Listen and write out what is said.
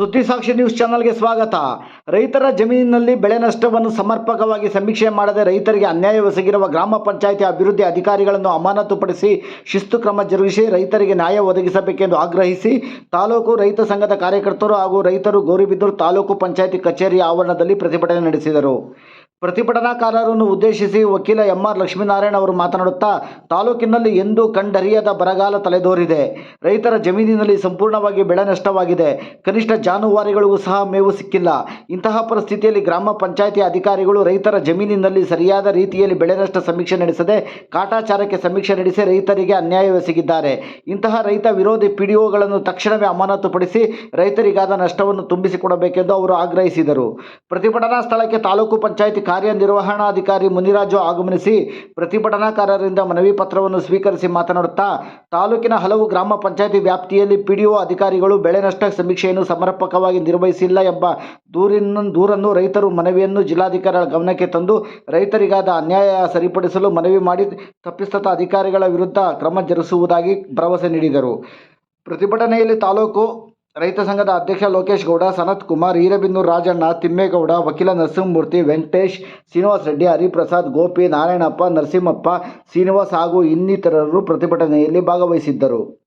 ಸುದ್ದಿ ಸಾಕ್ಷಿ ನ್ಯೂಸ್ ಚಾನಲ್ಗೆ ಸ್ವಾಗತ. ರೈತರ ಜಮೀನಿನಲ್ಲಿ ಬೆಳೆ ನಷ್ಟವನ್ನು ಸಮರ್ಪಕವಾಗಿ ಸಮೀಕ್ಷೆ ಮಾಡದೆ ರೈತರಿಗೆ ಅನ್ಯಾಯ ಒಸಗಿರುವ ಗ್ರಾಮ ಪಂಚಾಯಿತಿ ಅಭಿವೃದ್ಧಿ ಅಧಿಕಾರಿಗಳನ್ನು ಅಮಾನತುಪಡಿಸಿ ಶಿಸ್ತು ಕ್ರಮ ಜರುಗಿಸಿ ರೈತರಿಗೆ ನ್ಯಾಯ ಒದಗಿಸಬೇಕೆಂದು ಆಗ್ರಹಿಸಿ ತಾಲೂಕು ರೈತ ಸಂಘದ ಕಾರ್ಯಕರ್ತರು ಹಾಗೂ ರೈತರು ಗೌರಿಬಿದ್ದೂರು ತಾಲೂಕು ಪಂಚಾಯಿತಿ ಕಚೇರಿ ಆವರಣದಲ್ಲಿ ಪ್ರತಿಭಟನೆ ನಡೆಸಿದರು. ಪ್ರತಿಭಟನಾಕಾರರನ್ನು ಉದ್ದೇಶಿಸಿ ವಕೀಲ ಎಂ ಆರ್ ಲಕ್ಷ್ಮೀನಾರಾಯಣ ಅವರು ಮಾತನಾಡುತ್ತಾ, ತಾಲೂಕಿನಲ್ಲಿ ಎಂದೂ ಕಂಡರಿಯದ ಬರಗಾಲ ತಲೆದೋರಿದೆ. ರೈತರ ಜಮೀನಿನಲ್ಲಿ ಸಂಪೂರ್ಣವಾಗಿ ಬೆಳೆ ನಷ್ಟವಾಗಿದೆ. ಕನಿಷ್ಠ ಜಾನುವಾರುಗಳಿಗೂ ಸಹ ಮೇವು ಸಿಕ್ಕಿಲ್ಲ. ಇಂತಹ ಪರಿಸ್ಥಿತಿಯಲ್ಲಿ ಗ್ರಾಮ ಪಂಚಾಯಿತಿ ಅಧಿಕಾರಿಗಳು ರೈತರ ಜಮೀನಿನಲ್ಲಿ ಸರಿಯಾದ ರೀತಿಯಲ್ಲಿ ಬೆಳೆ ನಷ್ಟ ಸಮೀಕ್ಷೆ ನಡೆಸದೆ, ಕಾಟಾಚಾರಕ್ಕೆ ಸಮೀಕ್ಷೆ ನಡೆಸಿ ರೈತರಿಗೆ ಅನ್ಯಾಯವೆಸಗಿದ್ದಾರೆ ಇಂತಹ ರೈತ ವಿರೋಧಿ ಪಿಡಿಒಗಳನ್ನು ತಕ್ಷಣವೇ ಅಮಾನತುಪಡಿಸಿ ರೈತರಿಗಾದ ನಷ್ಟವನ್ನು ತುಂಬಿಸಿಕೊಡಬೇಕೆಂದು ಅವರು ಆಗ್ರಹಿಸಿದರು. ಪ್ರತಿಭಟನಾ ಸ್ಥಳಕ್ಕೆ ತಾಲೂಕು ಪಂಚಾಯಿತಿ ಕಾರ್ಯನಿರ್ವಹಣಾಧಿಕಾರಿ ಮುನಿರಾಜು ಆಗಮನಿಸಿ ಪ್ರತಿಭಟನಾಕಾರರಿಂದ ಮನವಿ ಪತ್ರವನ್ನು ಸ್ವೀಕರಿಸಿ ಮಾತನಾಡುತ್ತಾ, ತಾಲೂಕಿನ ಹಲವು ಗ್ರಾಮ ಪಂಚಾಯಿತಿ ವ್ಯಾಪ್ತಿಯಲ್ಲಿ ಪಿಡಿಒ ಅಧಿಕಾರಿಗಳು ಬೆಳೆ ನಷ್ಟ ಸಮೀಕ್ಷೆಯನ್ನು ಸಮರ್ಪಕವಾಗಿ ನಿರ್ವಹಿಸಿಲ್ಲ ಎಂಬ ದೂರಿನ ದೂರನ್ನು ರೈತರು ಮನವಿಯನ್ನು ಜಿಲ್ಲಾಧಿಕಾರಿಗಳ ಗಮನಕ್ಕೆ ತಂದು ರೈತರಿಗಾದ ಅನ್ಯಾಯ ಸರಿಪಡಿಸಲು ಮನವಿ ಮಾಡಿ ತಪ್ಪಿತಸ್ಥ ಅಧಿಕಾರಿಗಳ ವಿರುದ್ಧ ಕ್ರಮ ಜರುಗಿಸುವುದಾಗಿ ಭರವಸೆ ನೀಡಿದರು. ಪ್ರತಿಭಟನೆಯಲ್ಲಿ ತಾಲೂಕು ರೈತ ಸಂಘದ ಅಧ್ಯಕ್ಷ ಲೋಕೇಶ್ ಗೌಡ, ಸನತ್ ಕುಮಾರ್, ಈರಬಿನ್ನೂರ್ ರಾಜಣ್ಣ, ತಿಮ್ಮೇಗೌಡ, ವಕೀಲ ನರಸಿಂಹಮೂರ್ತಿ, ವೆಂಕಟೇಶ್, ಶ್ರೀನಿವಾಸ್ ರೆಡ್ಡಿ, ಹರಿಪ್ರಸಾದ್, ಗೋಪಿ, ನಾರಾಯಣಪ್ಪ, ನರಸಿಂಹಪ್ಪ, ಶ್ರೀನಿವಾಸ್ ಹಾಗೂ ಇನ್ನಿತರರು ಪ್ರತಿಭಟನೆಯಲ್ಲಿ ಭಾಗವಹಿಸಿದ್ದರು.